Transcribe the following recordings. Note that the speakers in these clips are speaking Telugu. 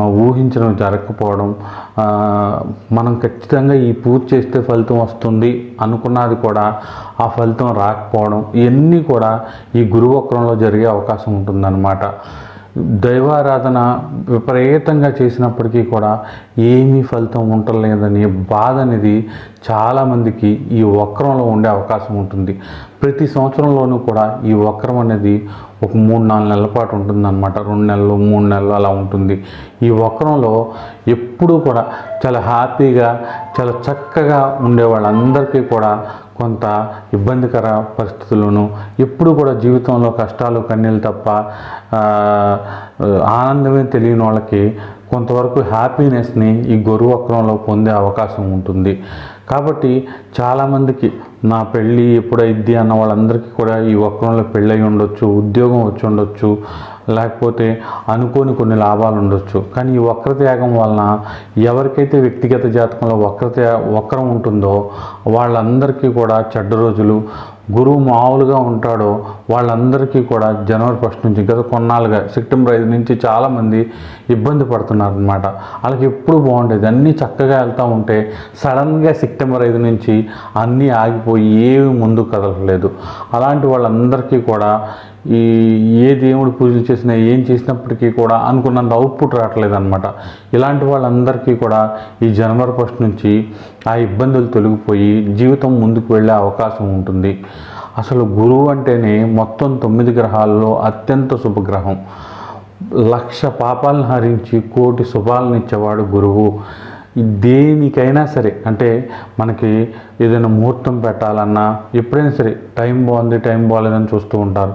ఊహించడం జరగకపోవడం మనం ఖచ్చితంగా ఈ పూజ చేస్తే ఫలితం వస్తుంది అనుకున్నది కూడా ఆ ఫలితం రాకపోవడం ఇవన్నీ కూడా ఈ గురువక్రంలో జరిగే అవకాశం ఉంటుందన్నమాట. దైవారాధన విపరీతంగా చేసినప్పటికీ కూడా ఏమీ ఫలితం ఉండలేదని బాధ అనేది చాలామందికి ఈ వక్రంలో ఉండే అవకాశం ఉంటుంది. ప్రతి సంవత్సరంలోనూ కూడా ఈ వక్రం అనేది ఒక మూడు నాలుగు నెలల పాటు ఉంటుందన్నమాట. రెండు నెలలు మూడు నెలలు అలా ఉంటుంది. ఈ వక్రంలో ఎప్పుడూ కూడా చాలా హ్యాపీగా చాలా చక్కగా ఉండే వాళ్ళందరికీ కూడా కొంత ఇబ్బందికర పరిస్థితుల్లోనూ ఎప్పుడు కూడా జీవితంలో కష్టాలు కన్నీళ్ళు తప్ప ఆనందమే తెలియని వాళ్ళకి కొంతవరకు హ్యాపీనెస్ని ఈ గొరువక్రంలో వక్రంలో పొందే అవకాశం ఉంటుంది. కాబట్టి చాలామందికి నా పెళ్ళి ఎప్పుడైద్ది అన్న వాళ్ళందరికీ కూడా ఈ వక్రంలో అయి ఉండొచ్చు ఉద్యోగం వచ్చి ఉండొచ్చు లేకపోతే అనుకోని కొన్ని లాభాలు ఉండొచ్చు. కానీ ఈ వక్రత్యాగం వలన ఎవరికైతే వ్యక్తిగత జాతకంలో వక్రత్యా వక్రం ఉంటుందో వాళ్ళందరికీ కూడా చెడ్డ రోజులు గురువు మామూలుగా ఉంటాడో వాళ్ళందరికీ కూడా జనవరి ఫస్ట్ నుంచి గత కొన్నాళ్ళుగా సెప్టెంబర్ ఐదు నుంచి చాలామంది ఇబ్బంది పడుతున్నారు అనమాట వాళ్ళకి ఎప్పుడు బాగుండేది. అన్నీ చక్కగా వెళ్తూ ఉంటే సడన్గా సెప్టెంబర్ ఐదు నుంచి అన్నీ ఆగిపోయి ఏమి ముందుకు కదలలేదు అలాంటి వాళ్ళందరికీ కూడా ఈ ఏ దేవుడు పూజలు చేసినా ఏం చేసినప్పటికీ కూడా అనుకున్నంత అవుట్పుట్ రావట్లేదు అనమాట ఇలాంటి వాళ్ళందరికీ కూడా ఈ జనవరి ఫస్ట్ నుంచి ఆ ఇబ్బందులు తొలగిపోయి జీవితం ముందుకు వెళ్ళే అవకాశం ఉంటుంది. అసలు గురువు అంటేనే మొత్తం తొమ్మిది గ్రహాల్లో అత్యంత శుభగ్రహం. లక్ష పాపాలను హరించి కోటి శుభాలను ఇచ్చేవాడు గురువు. దేనికైనా సరే అంటే మనకి ఏదైనా ముహూర్తం పెట్టాలన్నా ఎప్పుడైనా సరే టైం బాగుంది టైం బాగాలేదని చూస్తూ ఉంటారు.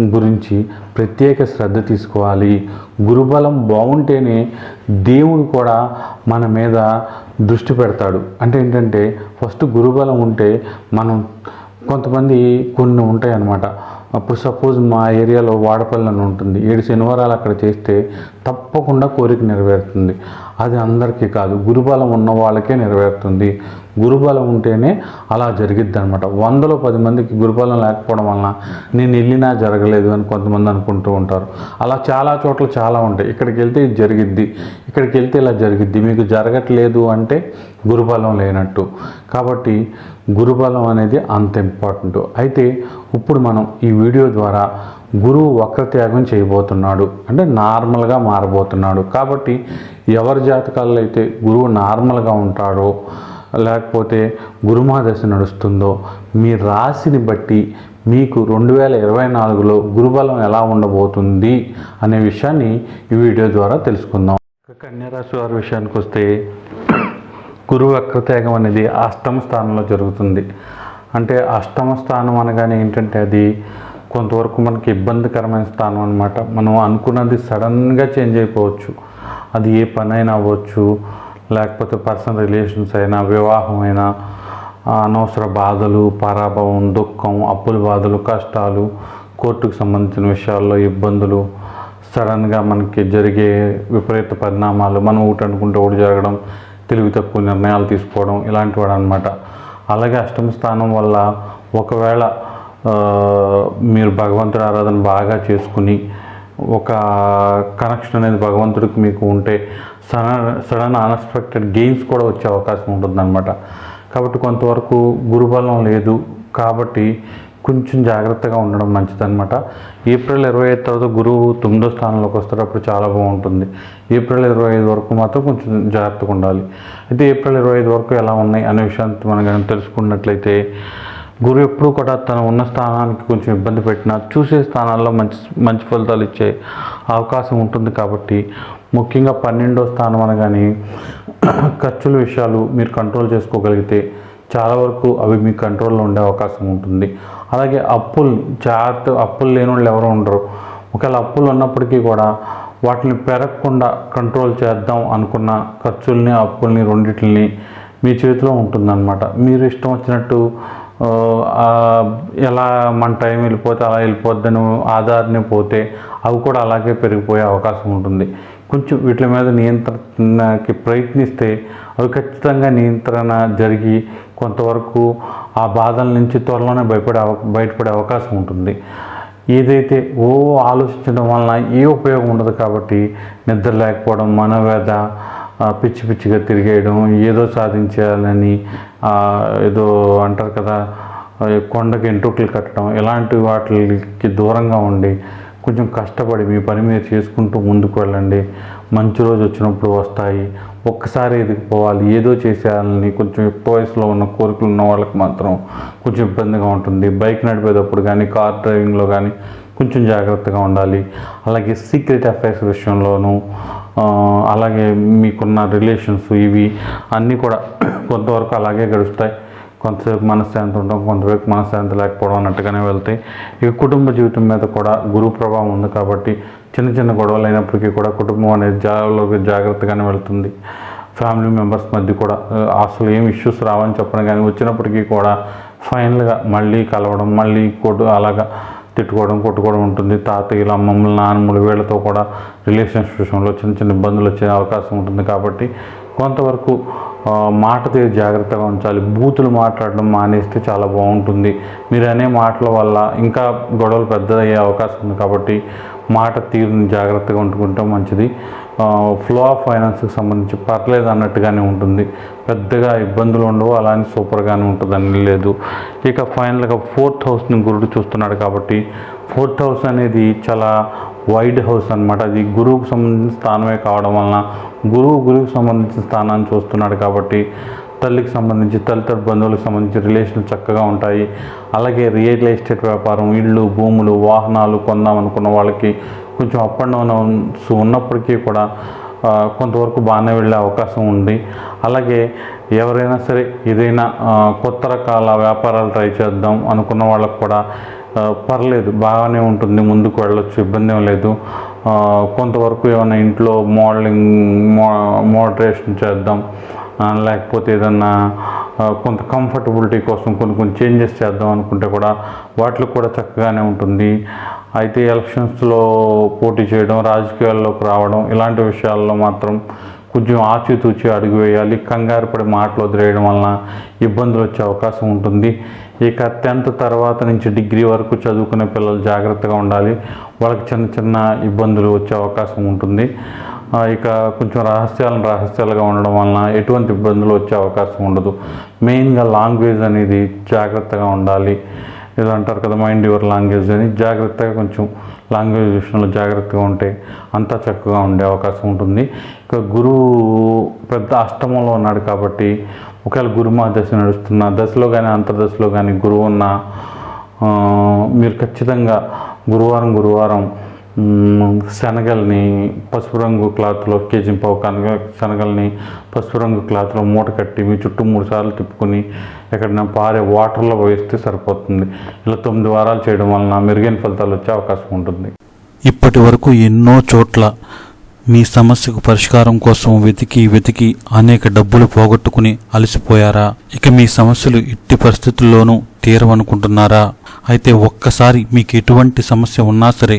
గురించి ప్రత్యేక శ్రద్ధ తీసుకోవాలి. గురుబలం బాగుంటేనే దేవుడు కూడా మన మీద దృష్టి పెడతాడు. అంటే ఏంటంటే ఫస్ట్ గురుబలం ఉంటే మనం కొంతమంది కొన్ని ఉంటాయి అన్నమాట అప్పుడు సపోజ్ మా ఏరియాలో వాడపల్లి అని ఉంటుంది. ఏడు శనివారాలు అక్కడ చేస్తే తప్పకుండా కోరిక నెరవేరుతుంది. అది అందరికీ కాదు గురుబలం ఉన్న వాళ్ళకే నెరవేరుతుంది. గురుబలం ఉంటేనే అలా జరిగిద్ది అనమాట వందలో పది మందికి గురుబలం లేకపోవడం వలన నేను వెళ్ళినా జరగలేదు అని కొంతమంది అనుకుంటూ ఉంటారు. అలా చాలా చోట్ల చాలా ఉంటాయి. ఇక్కడికి వెళ్తే ఇది జరిగిద్ది. ఇక్కడికి వెళ్తే ఇలా జరిగిద్ది. మీకు జరగట్లేదు అంటే గురుబలం లేనట్టు. కాబట్టి గురుబలం అనేది అంత ఇంపార్టెంట్ అయితే ఇప్పుడు మనం ఈ వీడియో ద్వారా గురువు వక్రత్యాగం చేయబోతున్నాడు. అంటే నార్మల్గా మారబోతున్నాడు. కాబట్టి ఎవరి జాతకాల్లో అయితే గురువు నార్మల్గా ఉంటాడో లేకపోతే గురుమాదశ నడుస్తుందో మీ రాశిని బట్టి మీకు రెండు వేల ఇరవై నాలుగులో గురుబలం ఎలా ఉండబోతుంది అనే విషయాన్ని ఈ వీడియో ద్వారా తెలుసుకుందాం. కన్యారాశి వారి విషయానికి వస్తే గురువు వక్రత్యాగం అనేది అష్టమ స్థానంలో జరుగుతుంది. అంటే అష్టమ స్థానం అనగానే ఏంటంటే అది కొంతవరకు మనకి ఇబ్బందికరమైన స్థానం అనమాట మనం అనుకున్నది సడన్గా చేంజ్ అయిపోవచ్చు. అది ఏ పని అయినా అవ్వచ్చు. లేకపోతే పర్సనల్ రిలేషన్స్ అయినా వివాహం అయినా అనవసర బాధలు పరాభవం దుఃఖం అప్పుల బాధలు కష్టాలు కోర్టుకు సంబంధించిన విషయాల్లో ఇబ్బందులు సడన్గా మనకి జరిగే విపరీత పరిణామాలు మనం ఒకటి అనుకుంటే ఒకటి జరగడం తెలివి తక్కువ నిర్ణయాలు తీసుకోవడం ఇలాంటి వాడు అనమాట అలాగే అష్టమ స్థానం వల్ల ఒకవేళ మీరు భగవంతుడి ఆరాధన బాగా చేసుకుని ఒక కనెక్షన్ అనేది భగవంతుడికి మీకు ఉంటే సడన్ సడన్ అన్ఎక్స్పెక్టెడ్ గెయిన్స్ కూడా వచ్చే అవకాశం ఉంటుందన్నమాట. కాబట్టి కొంతవరకు గురుబలం లేదు. కాబట్టి కొంచెం జాగ్రత్తగా ఉండడం మంచిదన్నమాట. ఏప్రిల్ ఇరవై ఐదు తర్వాత గురువు తొమ్మిదో స్థానంలోకి వస్తారు అప్పుడు చాలా బాగుంటుంది. ఏప్రిల్ ఇరవై ఐదు వరకు మాత్రం కొంచెం జాగ్రత్తగా ఉండాలి. అయితే ఏప్రిల్ ఇరవై ఐదు వరకు ఎలా ఉన్నాయి అనే విషయాన్ని మనం కనుక తెలుసుకున్నట్లయితే గురువు ఎప్పుడు కూడా తను ఉన్న స్థానానికి కొంచెం ఇబ్బంది పెట్టినా చూసే స్థానాల్లో మంచి మంచి ఫలితాలు ఇచ్చే అవకాశం ఉంటుంది కాబట్టి ముఖ్యంగా పన్నెండో స్థానం అనగానే ఖర్చుల విషయాలు మీరు కంట్రోల్ చేసుకోగలిగితే చాలా వరకు అవి మీ కంట్రోల్లో ఉండే అవకాశం ఉంటుంది. అలాగే అప్పులు జాగ్రత్త అప్పులు లేని వాళ్ళు ఎవరు ఉండరు. ఒకవేళ అప్పులు ఉన్నప్పటికీ కూడా వాటిని పెరగకుండా కంట్రోల్ చేద్దాం అనుకున్న ఖర్చుల్ని అప్పుల్ని రెండింటిని మీ చేతిలో ఉంటుందన్నమాట. మీరు ఇష్టం వచ్చినట్టు ఎలా మన టైం వెళ్ళిపోతే అలా వెళ్ళిపోద్దని ఆధారని పోతే అవి కూడా అలాగే పెరిగిపోయే అవకాశం ఉంటుంది. కొంచెం వీటి మీద నియంత్రణకి ప్రయత్నిస్తే అవి ఖచ్చితంగా నియంత్రణ జరిగి కొంతవరకు ఆ బాధల నుంచి త్వరలోనే భయపడే అవ బయటపడే అవకాశం ఉంటుంది. ఏదైతే ఓ ఆలోచించడం వలన ఏ ఉపయోగం ఉండదు కాబట్టి నిద్ర లేకపోవడం మనవేద పిచ్చి పిచ్చిగా తిరిగేయడం ఏదో సాధించాలని ఏదో అంటారు కదా కొండకి ఎంట్రుకలు కట్టడం ఇలాంటి వాటికి దూరంగా ఉండి కొంచెం కష్టపడి మీ పని మీరు చేసుకుంటూ ముందుకు వెళ్ళండి. మంచి రోజు వచ్చినప్పుడు వస్తాయి. ఒక్కసారి ఎదిగిపోవాలి ఏదో చేసేయాలని కొంచెం ఎక్కువ వయసులో ఉన్న కోరికలు ఉన్న వాళ్ళకి మాత్రం కొంచెం ఇబ్బందిగా ఉంటుంది. బైక్ నడిపేటప్పుడు కానీ కార్ డ్రైవింగ్లో కానీ కొంచెం జాగ్రత్తగా ఉండాలి. అలాగే సీక్రెట్ అఫైర్స్ విషయంలోనూ అలాగే మీకున్న రిలేషన్స్ ఇవి అన్నీ కూడా కొంతవరకు అలాగే గడుస్తాయి. కొంతసేపు మనశ్శాంతి ఉండడం కొంతవరకు మనశ్శాంతి లేకపోవడం అన్నట్టుగానే వెళ్తాయి. ఇక కుటుంబ జీవితం మీద కూడా గురువు ప్రభావం ఉంది కాబట్టి చిన్న చిన్న గొడవలు అయినప్పటికీ కూడా కుటుంబం అనేది జాగ్రత్తలోకి జాగ్రత్తగానే వెళ్తుంది. ఫ్యామిలీ మెంబర్స్ మధ్య కూడా అసలు ఏం ఇష్యూస్ రావని చెప్పడం కానీ వచ్చినప్పటికీ కూడా ఫైనల్గా మళ్ళీ కలవడం మళ్ళీ కొట్టు అలాగా తిట్టుకోవడం కొట్టుకోవడం ఉంటుంది. తాతయ్యలు అమ్మమ్మలు నాన్నమ్మలు వీళ్ళతో కూడా రిలేషన్షిప్ విషయంలో చిన్న చిన్న ఇబ్బందులు వచ్చే అవకాశం ఉంటుంది కాబట్టి కొంతవరకు మాట తీరు జాగ్రత్తగా ఉంచాలి. బూతులు మాట్లాడడం మానేస్తే చాలా బాగుంటుంది. మీరు అనే మాటల వల్ల ఇంకా గొడవలు పెద్దదయ్యే అవకాశం ఉంది కాబట్టి మాట తీరుని జాగ్రత్తగా ఉంటుకుంటే మంచిది. ఫ్లో ఆఫ్ ఫైనాన్స్కి సంబంధించి పర్లేదు అన్నట్టుగానే ఉంటుంది. పెద్దగా ఇబ్బందులు ఉండవు అలానే సూపర్గానే ఉంటుందని లేదు. ఇక ఫైనల్గా ఫోర్త్ హౌస్ని గురుడు చూస్తున్నాడు కాబట్టి ఫోర్త్ హౌస్ అనేది చాలా వైడ్ హౌస్ అన్నమాట. అది గురువుకు సంబంధించిన స్థానమే కావడం వలన గురువు గురువుకు సంబంధించిన స్థానాన్ని చూస్తున్నాడు కాబట్టి తల్లికి సంబంధించి తల్లిదండ్రుల బంధువులకు సంబంధించి రిలేషన్లు చక్కగా ఉంటాయి. అలాగే రియల్ ఎస్టేట్ వ్యాపారం ఇళ్ళు భూములు వాహనాలు కొందాం అనుకున్న వాళ్ళకి కొంచెం అప్ అండ్ డౌన్స్ ఉన్నప్పటికీ కూడా కొంతవరకు బాగానే వెళ్ళే అవకాశం ఉంది. అలాగే ఎవరైనా సరే ఏదైనా కొత్త రకాల వ్యాపారాలు ట్రై చేద్దాం అనుకున్న వాళ్ళకు కూడా పర్లేదు బాగానే ఉంటుంది ముందుకు వెళ్ళొచ్చు ఇబ్బంది ఏం లేదు. కొంతవరకు ఏమైనా ఇంట్లో మోడలింగ్ మో మోడరేషన్ చేద్దాం. లేకపోతే ఏదన్నా కొంత కంఫర్టబిలిటీ కోసం కొన్ని కొన్ని చేంజెస్ చేద్దాం అనుకుంటే కూడా వాటిలో కూడా చక్కగానే ఉంటుంది. అయితే ఎలక్షన్స్లో పోటీ చేయడం రాజకీయాల్లోకి రావడం ఇలాంటి విషయాల్లో మాత్రం కొంచెం ఆచితూచి అడుగు వేయాలి. కంగారు పడి మాటలు వదిలేయడం వలన ఇబ్బందులు వచ్చే అవకాశం ఉంటుంది. ఇక టెన్త్ తర్వాత నుంచి డిగ్రీ వరకు చదువుకునే పిల్లలు జాగ్రత్తగా ఉండాలి. వాళ్ళకి చిన్న చిన్న ఇబ్బందులు వచ్చే అవకాశం ఉంటుంది. ఇక కొంచెం రహస్యాలను రహస్యాలుగా ఉండడం వలన ఎటువంటి ఇబ్బందులు వచ్చే అవకాశం ఉండదు. మెయిన్గా లాంగ్వేజ్ అనేది జాగ్రత్తగా ఉండాలి. ఏదో అంటారు కదా మైండ్ యువర్ లాంగ్వేజ్ అని. జాగ్రత్తగా కొంచెం లాంగ్వేజ్ విషయంలో జాగ్రత్తగా ఉంటే అంతా చక్కగా ఉండే అవకాశం ఉంటుంది. ఇక గురువు పెద్ద అష్టమంలో ఉన్నాడు కాబట్టి ఒకవేళ గురుమా దశ నడుస్తున్న దశలో కానీ అంతర్దశలో కానీ గురువు ఉన్న మీరు ఖచ్చితంగా గురువారం గురువారం శనగల్ని పసుపు రంగు క్లాత్లో కేజీ పావు కనగ శనగల్ని పసుపు రంగు క్లాత్లో మూట కట్టి మీ చుట్టూ మూడు సార్లు తిప్పుకొని ఎక్కడైనా పారే వాటర్లో వేస్తే సరిపోతుంది. ఇలా తొమ్మిది వారాలు చేయడం వలన మెరుగైన ఫలితాలు వచ్చే అవకాశం ఉంటుంది. ఇప్పటి వరకు ఎన్నో చోట్ల మీ సమస్యకు పరిష్కారం కోసం వెతికి వెతికి అనేక డబ్బులు పోగొట్టుకుని అలసిపోయారా? ఇక మీ సమస్యలు ఎట్టి పరిస్థితుల్లోనూ తీరవనుకుంటున్నారా? అయితే ఒక్కసారి మీకు ఎటువంటి సమస్య ఉన్నా సరే